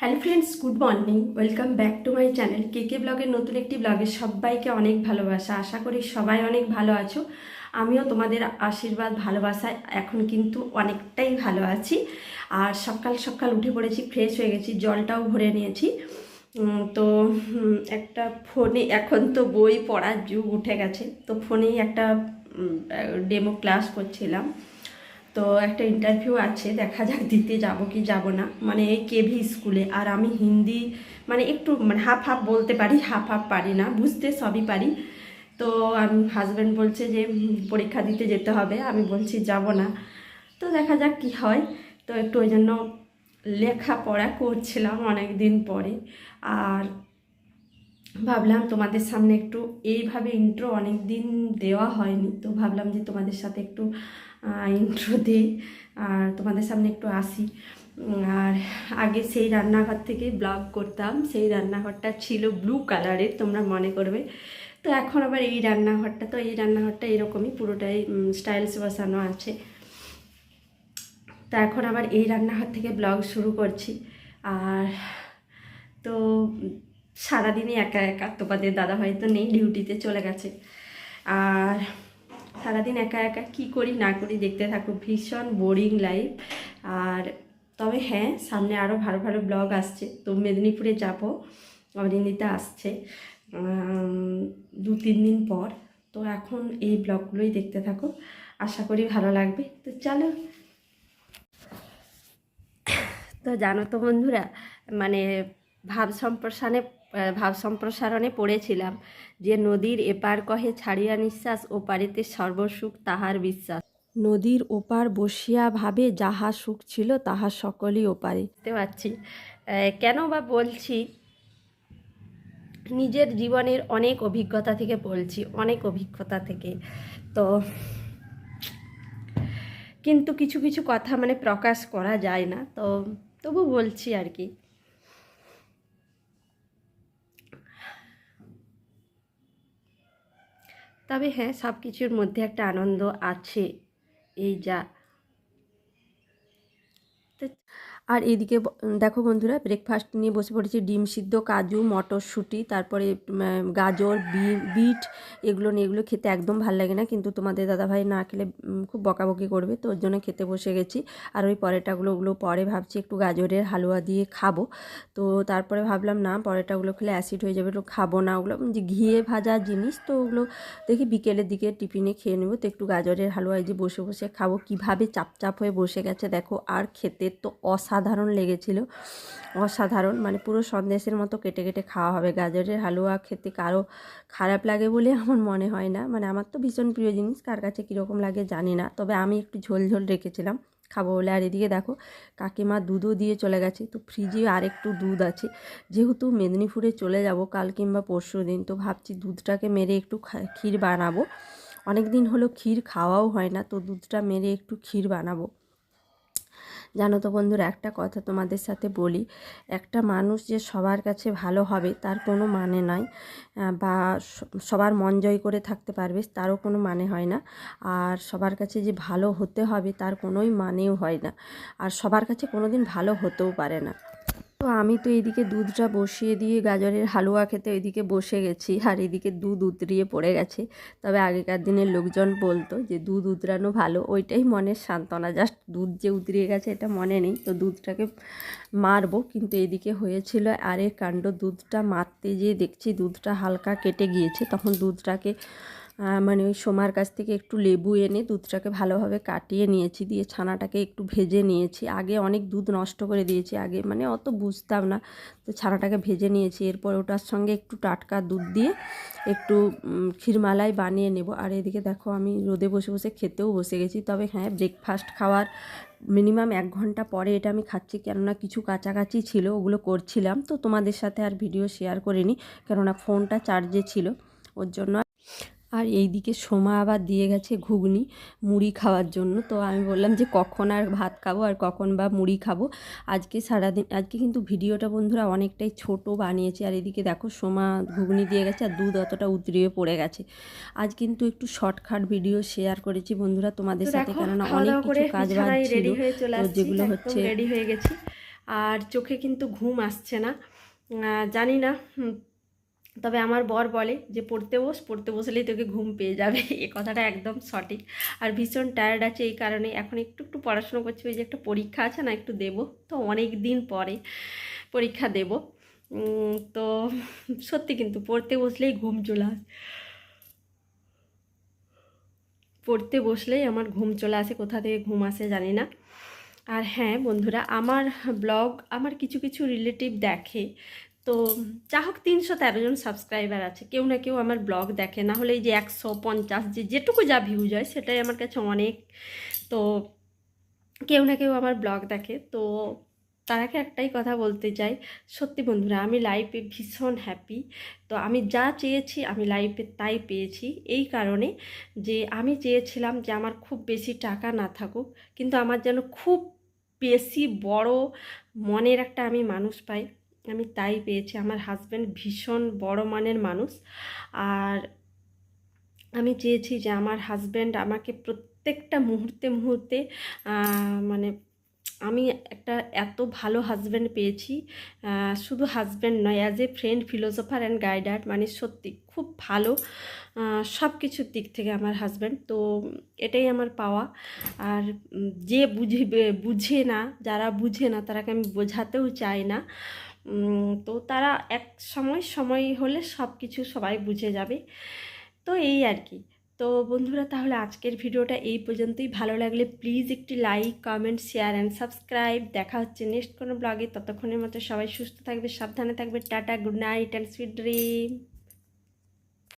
Hello friends good morning welcome back to my channel K K ব্লগের নতুন একটি ব্লগে সবাইকে অনেক ভালোবাসা। আশা করি সবাই অনেক ভালো আছো। আমিও তোমাদের আশীর্বাদ ভালোবাসায় এখন কিন্তু অনেকটাই ভালো আছি। আর সকাল সকাল উঠে পড়েছি ফ্রেশ হয়ে গেছি, জলটাও ভরে নিয়েছি। তো একটা ফোনে এখন তো বই পড়ার যুগ উঠে গেছে। তো ফোনেই একটা ডেমো ক্লাস করছিলাম। তো একটা ইন্টারভিউ আছে, দেখা যাক দিতে যাব কি যাব না। মানে এই কেভি স্কুলে আর আমি হিন্দি মানে একটু মানে হাফ হাফ বলতে পারি হাফ হাফ পারি না, বুঝতে সবই পারি। তো আমি হাজব্যান্ড বলছে যে, পরীক্ষা দিতে যেতে হবে, আমি বলছি যাব না। তো দেখা যাক কি হয়। তো একটু ওই জন্য লেখাপড়া করছিলাম অনেক দিন পরে। আর ভাবলাম তোমাদের সামনে একটু এইভাবে ইন্ট্রো অনেক দিন দেওয়া হয়নি, তো ভাবলাম যে তোমাদের সাথে একটু ইন্ট্রো দিই, আর তোমাদের সামনে একটু আসি। আর আগে সেই রান্নাঘর থেকে ব্লগ করতাম, সেই রান্নাঘরটা ছিল ব্লু কালারের তোমরা মনে করবে। তো এখন আবার এই রান্নাঘরটা, তো এই রান্নাঘরটা এরকমই পুরোটাই স্টাইলস বসানো আছে। তো এখন আবার এই রান্নাঘর থেকে ব্লগ শুরু করছি। আর তো সারাদিনই একা একা তোমাদের দাদা হয়তো নেই, ডিউটিতে চলে গেছে। আর সারাদিন একা একা কি করি না করি দেখতে থাকো, ভীষণ বোরিং লাইফ আর তবে হ্যাঁ সামনে আরও ভালো ভালো ব্লগ আসছে, তো মেদিনীপুরে যাব অরিন্দিতা আসছে দু তিন দিন পর। তো এখন এই ব্লগগুলোই দেখতে থাকো, আশা করি ভালো লাগবে। তো চলো। তো জানো তো বন্ধুরা মানে ভাব সম্প্রসারণে ভাব সম্প্রসারণে পড়েছিলাম যে নদীর এপার কহে ছাড়িয়া নিঃশ্বাস ও পারিতে সর্বসুখ তাহার বিশ্বাস। নদীর ওপার বসিয়া ভাবে যাহা সুখ ছিল তাহা সকলই ওপারে। বুঝতে পারছি। কেন বা বলছি? নিজের জীবনের অনেক অভিজ্ঞতা থেকে বলছি অনেক অভিজ্ঞতা থেকে। তো কিন্তু কিছু কিছু কথা মানে প্রকাশ করা যায় না। তো তবু বলছি আর কি। তবে হ্যাঁ সব কিছুর মধ্যে একটা আনন্দ আছে। এই যা। আর এইদিকে ব- দেখো বন্ধুরা ব্রেকফাস্ট নিয়ে বসে পড়েছি, ডিম সিদ্ধ, কাজু, মটরশুঁটি, তারপরে গাজর বিট, এগুলো নিয়ে, এগুলো খেতে একদম ভালো লাগে না, কিন্তু তোমাদের দাদাভাই না খেলে খুব বকাবকি করবে, তো ওর জন্য খেতে বসে গেছি। আর ওই পরেটাগুলো, ওগুলো পরে ভাবছি একটু গাজরের হালুয়া দিয়ে খাব। তো তারপরে ভাবলাম, না, পরেটাগুলো খেলে অ্যাসিড হয়ে যাবে, তো খাব না, ওগুলো যে ঘিয়ে ভাজা জিনিস, তো ওগুলো দেখি বিকেলের দিকে টিফিনে খেয়ে নেব, তো একটু গাজরের হালুয়া যে বসে বসে খাব, কীভাবে চাপচাপ হয়ে বসে গেছে, দেখো, আর খেতে তো অসাধারণ লেগেছিল। অসাধারণ মানে পুরো সন্দেশের মতো কেটে কেটে খাওয়া হবে। গাজরের হালুয়া খেতে কারও খারাপ লাগে বলে আমার মনে হয় না। মানে আমার তো ভীষণ প্রিয় জিনিস, কার কাছে কীরকম লাগে জানি না। তবে আমি একটু ঝোল ঝোল রেখেছিলাম। খাব বলে। আর এদিকে দেখো, কাকিমা দুধও দিয়ে চলে গেছে। তো ফ্রিজে আরেকটু দুধ আছে। যেহেতু মেদিনীপুরে চলে যাব কাল কিংবা পরশু দিন, তো ভাবছি দুধটাকে মেরে একটু ক্ষীর বানাবো। অনেক দিন হলো ক্ষীর খাওয়াও হয় না, তো দুধটা মেরে একটু ক্ষীর বানাবো। জানো তো বন্ধুরা, একটা কথা তোমাদের সাথে বলি। একটা মানুষ যে সবার কাছে ভালো হবে, তার কোনো মানে নয় বা সবার মন জয় করে থাকতে পারবে, তারও কোনো মানে হয় না। আর সবার কাছে যে ভালো হতে হবে, তার কোনোই মানেও হয় না। আর সবার কাছে কোনো দিন ভালো হতেও পারে না। তো আমি তো এদিকে দুধটা বসিয়ে দিয়ে গাজরের হালুয়া খেতে ওইদিকে বসে গেছি, আর এদিকে দুধ উতরিয়ে পড়ে গেছে। তবে আগেকার দিনের লোকজন বলতো যে দুধ উতরানো ভালো, ওইটাই মনের সান্ত্বনা। জাস্ট দুধ যে উতরিয়ে গেছে এটা মনে নেই, তো দুধটাকে মারবো। কিন্তু এদিকে হয়েছিল আরে কাণ্ড, দুধটা মারতে যেয়ে দেখছি দুধটা হালকা কেটে গিয়েছে, তখন দুধটাকে মানে ওই সোমার কাছ থেকে একটু লেবু এনে দুধটাকে ভালোভাবে কাটিয়ে নিয়েছি, দিয়ে ছানাটাকে একটু ভেজে নিয়েছি। আগে অনেক দুধ নষ্ট করে দিয়েছি, আগে মানে অত বুঝতাম না। তো ছানাটাকে ভেজে নিয়েছি, এরপর ওটার সঙ্গে একটু টাটকা দুধ দিয়ে একটু ক্ষীরমালাই বানিয়ে নেব। আর এদিকে দেখো আমি রোদে বসে বসে খেতেও বসে গেছি। তবে হ্যাঁ ব্রেকফাস্ট খাওয়ার মিনিমাম এক ঘণ্টা পরে এটা আমি খাচ্ছি, কেননা কিছু কাছাকাছি ছিল, ওগুলো করছিলাম। তো তোমাদের সাথে আর ভিডিও শেয়ার করিনি, কেননা ফোনটা চার্জে ছিল, ওর জন্য আর এই দিকে সোমা আবার দিয়ে গেছে ঘুগনি মুড়ি খাওয়ার জন্য। তো আমি বললাম যে কখন আর ভাত খাব আর কখন বা মুড়ি খাব? আজকে সারাদিন আজকে কিন্তু ভিডিওটা বন্ধুরা অনেকটাই ছোট বানিয়েছে। আর এদিকে দেখো সোমা ঘুগনি দিয়ে গেছে আর দুধ অতটা উতরিয়ে পড়ে গেছে। আজ কিন্তু একটু শর্টকাট ভিডিও শেয়ার করেছি বন্ধুরা তোমাদের সাথে কেননা অনেক কিছু কাজ বাজ ছিল। হয়ে আসছি যেগুলো হচ্ছে রেডি হয়ে গেছি। আর চোখে কিন্তু ঘুম আসছে না। জানি না তবে আমার বর বলে যে, পড়তে বস, পড়তে বসলেই তোকে ঘুম পেয়ে যাবে। এ কথাটা একদম সঠিক। আর ভীষণ টায়ার্ড আছে এই কারণে এখন একটু একটু পড়াশোনা করছি। ওই যে একটা পরীক্ষা আছে না, একটু দেব। তো অনেক দিন পরে পরীক্ষা দেব। তো সত্যি কিন্তু পড়তে বসলেই ঘুম চলে আসে। পড়তে বসলেই আমার ঘুম চলে আসে, কোথা থেকে ঘুম আসে জানি না। আর হ্যাঁ বন্ধুরা, আমার ব্লগ আমার কিছু কিছু রিলেটিভ দেখে তো যা হোক, তিনশো তেরো জন সাবস্ক্রাইবার আছে। কেউ না কেউ আমার ব্লগ দেখে। না হলে এই যে একশো পঞ্চাশ, যে যেটুকু যা ভিউজ হয়, সেটাই আমার কাছে অনেক। তো কেউ না কেউ আমার ব্লগ দেখে। তো তারাকে একটাই কথা বলতে চাই। সত্যি বন্ধুরা, আমি লাইফে ভীষণ হ্যাপি তো আমি যা চেয়েছি, আমি লাইফে তাই পেয়েছি। এই কারণে যে আমি চেয়েছিলাম যে আমার খুব বেশি টাকা না থাকুক, কিন্তু আমার যেন খুব বেশি বড় মনের একটা আমি মানুষ পাই। আমি তাই পেয়েছি। আমার হাজব্যান্ড ভীষণ বড় মানের মানুষ। আর আমি চেয়েছি যে আমার হাজব্যান্ড আমাকে প্রত্যেকটা মুহূর্তে মুহূর্তে মানে আমি একটা এত ভালো হাজব্যান্ড পেয়েছি। শুধু হাজব্যান্ড নয় as a friend philosopher and guider মানে সত্যি খুব ভালো সব কিছুর দিক থেকে আমার হাজব্যান্ড তো এটাই আমার পাওয়া। আর যে বুঝবে, বুঝে না, যারা বুঝে না, তারাকে আমি বোঝাতেও চাই না। তো তারা এক সময় সময় হলে সব কিছু সবাই বুঝে যাবে। তো এই আর কি। তো বন্ধুরা, তাহলে আজকের ভিডিওটা এই পর্যন্তই। ভালো লাগলে প্লিজ একটি like comment share and subscribe দেখা হচ্ছে নেক্সট কোনো ব্লগে ততক্ষণের মতো সবাই সুস্থ থাকবে, সাবধানে থাকবে। Tata good night and sweet dream